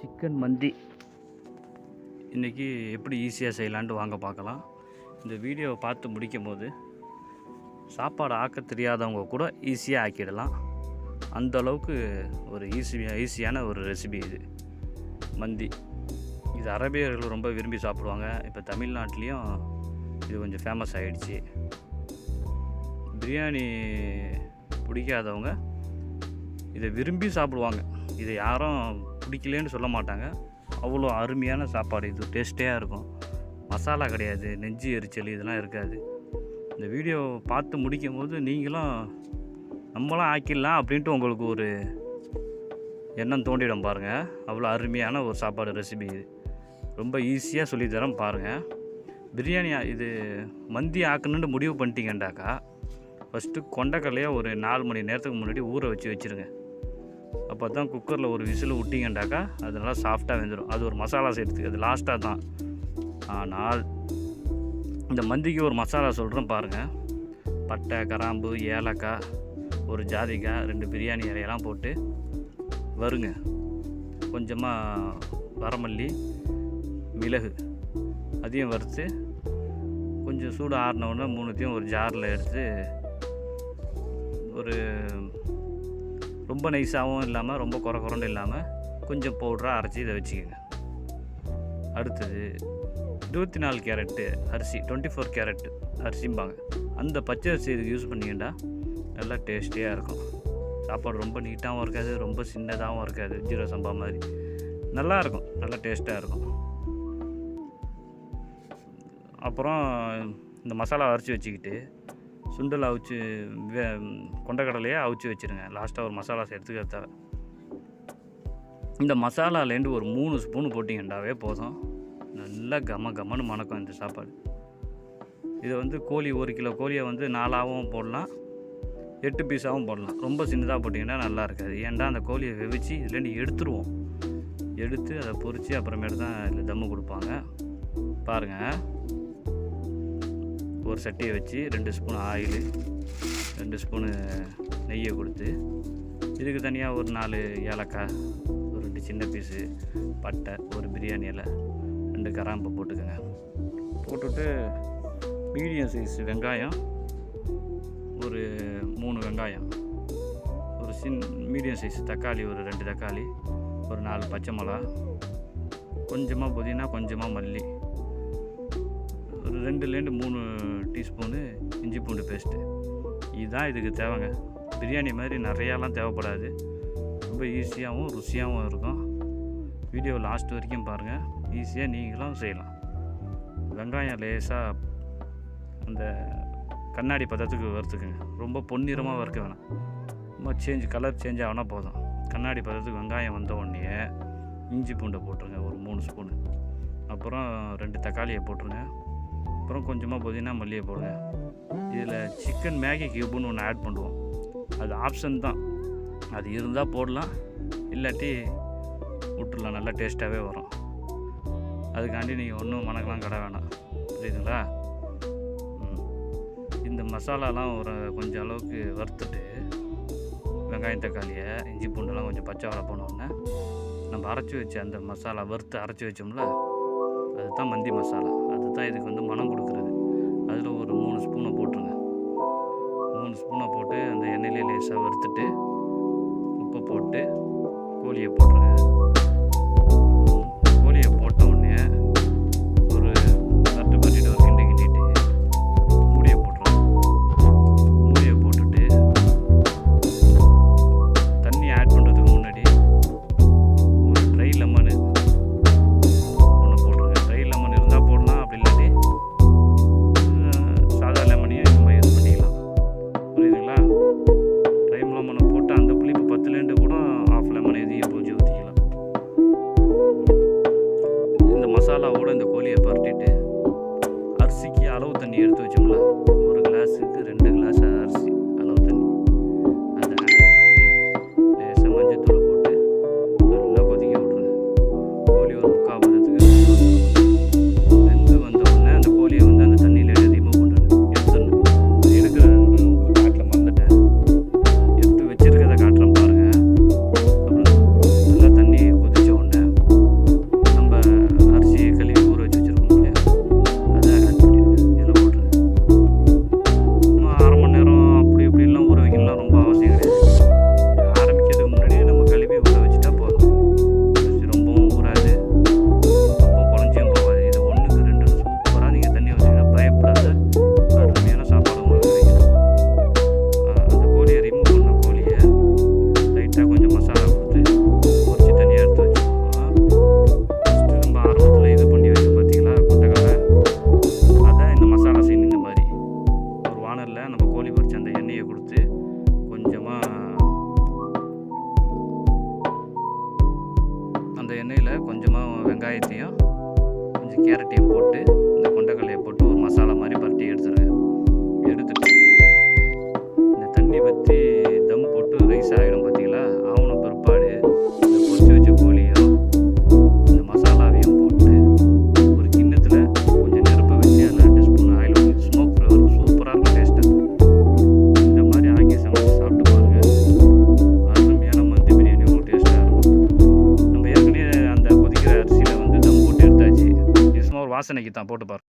Chicken மந்தி. இன்றைக்கி எப்படி ஈஸியாக செய்யலான்ட்டு வாங்க பார்க்கலாம். இந்த வீடியோவை பார்த்து முடிக்கும் போது சாப்பாடு ஆக்க தெரியாதவங்க கூட ஈஸியாக ஆக்கிடலாம். அந்த அளவுக்கு ஒரு ஈஸியாக ஈஸியான ஒரு ரெசிபி இது. மந்தி. இது அரபியர்கள் ரொம்ப விரும்பி சாப்பிடுவாங்க. இப்போ தமிழ்நாட்டிலையும் இது கொஞ்சம் ஃபேமஸ் ஆகிடுச்சு பிரியாணி பிடிக்காதவங்க இதை விரும்பி சாப்பிடுவாங்க. இதை யாரும் பிடிக்கலன்னு சொல்ல மாட்டாங்க. அவ்வளோ அருமையான சாப்பாடு. இது டேஸ்டியாக இருக்கும். மசாலா கிடையாது. நெஞ்சு எரிச்சல் இதெல்லாம் இருக்காது. இந்த வீடியோ பார்த்து முடிக்கும் போது நீங்களும் நம்மளாம் ஆக்கிடலாம் அப்படின்ட்டு உங்களுக்கு ஒரு எண்ணம் தோண்டிடும் பாருங்கள் அவ்வளோ அருமையான ஒரு சாப்பாடு ரெசிபி இது. ரொம்ப ஈஸியாக சொல்லித்தரேன் பாருங்கள் பிரியாணி இது மந்தி ஆக்கணுன்னு முடிவு பண்ணிட்டீங்கண்டாக்கா ஃபஸ்ட்டு கொண்டக்கடலையை ஒரு நாலு மணி நேரத்துக்கு முன்னாடி ஊற வச்சு வச்சுருங்க. அப்போ தான் குக்கரில் ஒரு விசில் விட்டிங்கண்டாக்கா அது நல்லா சாஃப்டாக வெந்துடும் அது ஒரு மசாலா செய்கிறதுக்கு அது லாஸ்ட்டாக தான். ஆனால் இந்த மந்திக்கு ஒரு மசாலா சொல்கிறேன் பாருங்கள் பட்டை கராம்பு ஏலக்காய் ஒரு ஜாதிக்காய் ரெண்டு பிரியாணி இலையெல்லாம் போட்டு வருங்க. கொஞ்சமாக வரமல்லி மிளகு அதையும் வறுத்து கொஞ்சம் சூடு ஆறினவுடனே மூணுத்தையும் ஒரு ஜாரில் எடுத்து ஒரு ரொம்ப நைஸாகவும் இல்லாமல் ரொம்ப குறை குறண்டு இல்லாமல் கொஞ்சம் பவுடராக அரைச்சி இதை வச்சுக்கோங்க. அடுத்தது இருபத்தி நாலு கேரட்டு அரிசி டுவெண்ட்டி ஃபோர் கேரட் அரிசிம்பாங்க. அந்த பச்சை அரிசி இதுக்கு யூஸ் பண்ணிங்கன்னா நல்லா டேஸ்டியாக இருக்கும். சாப்பாடு ரொம்ப நீட்டாகவும் இருக்காது ரொம்ப சின்னதாகவும் இருக்காது ஜீரோ சம்பா மாதிரி. நல்லா இருக்கும் நல்லா டேஸ்ட்டாக இருக்கும். அப்புறம் இந்த மசாலா அரைச்சி வச்சுக்கிட்டு சுண்டல் அவிச்சு வே கொண்டக்கடலையே அவிச்சு வச்சுருங்க. லாஸ்ட்டாக ஒரு மசாலா சேர்த்துக்க தேவை இந்த மசாலாலேருந்து ஒரு மூணு ஸ்பூன் போட்டிங்கண்டாவே போதும். நல்லா கம கமன்னு மணக்கும் இந்த சாப்பாடு. இதை வந்து கோழி ஒரு கிலோ கோழியை வந்து நாலாகவும் போடலாம். எட்டு பீஸாகவும் போடலாம். ரொம்ப சின்னதாக போட்டிங்கன்னா நல்லா இருக்காது. ஏன்டா அந்த கோழியை வெவிச்சு இதுலேருந்து எடுத்துருவோம். எடுத்து அதை பொறித்து அப்புறமேட்டு தான் இதில் தம்மு கொடுப்பாங்க. பாருங்கள் ஒரு சட்டியை வச்சு ரெண்டு ஸ்பூன் ஆயில் ரெண்டு ஸ்பூனு நெய்யை கொடுத்து இதுக்கு தனியாக ஒரு நாலு ஏலக்காய் ஒரு ரெண்டு சின்ன பீஸு பட்டை ஒரு பிரியாணி இலை ரெண்டு கராம்பு போட்டுக்கோங்க. போட்டுட்டு மீடியம் சைஸ் வெங்காயம் ஒரு மூணு வெங்காயம் ஒரு சின் மீடியம் சைஸ் தக்காளி ஒரு ரெண்டு தக்காளி ஒரு நாலு பச்சை மிளகா கொஞ்சமாக புதினா கொஞ்சமாக மல்லி ஒரு ரெண்டுலேருந்து மூணு டீஸ்பூனு இஞ்சி பூண்டு பேஸ்ட்டு. இதுதான் இதுக்கு தேவைங்க. பிரியாணி மாதிரி நிறையாலாம் தேவைப்படாது. ரொம்ப ஈஸியாகவும் ருசியாகவும் இருக்கும். வீடியோ லாஸ்ட் வரைக்கும் பாருங்கள் ஈஸியாக நீங்களும் செய்யலாம். வெங்காயம் லேசாக அந்த கண்ணாடி பதத்துக்கு வறுத்துக்குங்க. ரொம்ப பொன்னிறமாக வறுக்க வேணாம். ரொம்ப சேஞ்ச் கலர் சேஞ்ச் ஆகினா போதும். கண்ணாடி பதத்துக்கு வெங்காயம் வந்த உடனே இஞ்சி பூண்டை போட்டுருங்க. ஒரு மூணு ஸ்பூனு. அப்புறம் ரெண்டு தக்காளியை போட்டுருங்க. அப்புறம் கொஞ்சமாக புதினா மல்லியை போடுங்க இதில் சிக்கன் மேகி கியூப்னு ஒன்று ஆட் பண்ணுவோம். அது ஆப்ஷன் தான். அது இருந்தால் போடலாம். இல்லாட்டி விட்டுடலாம். நல்லா டேஸ்ட்டாகவே வரும். அதுக்காண்டி நீங்கள் ஒன்றும் மணக்கெலாம் கடை வேணாம். புரியுதுங்களா? இந்த மசாலாலாம் ஒரு கொஞ்சம் அளவுக்கு வறுத்துட்டு வெங்காயம் தக்காளியை இஞ்சி பூண்டுலாம் கொஞ்சம் பச்சை வடை போனோடனே நம்ம அரைச்சி வச்ச அந்த மசாலா வறுத்து அரைச்சி வச்சோம்ல அதுதான் மந்தி மசாலா. தான் இதுக்கு வந்து மனம் கொடுக்குறது. அதில் ஒரு மூணு ஸ்பூனை போட்டுருங்க. மூணு ஸ்பூனை போட்டு அந்த எண்ணெயிலே லேசாக வறுத்துட்டு உப்பை போட்டு கோழியை போட்டுருங்க. வாசனைக்கு தான் போட்டு பாருங்க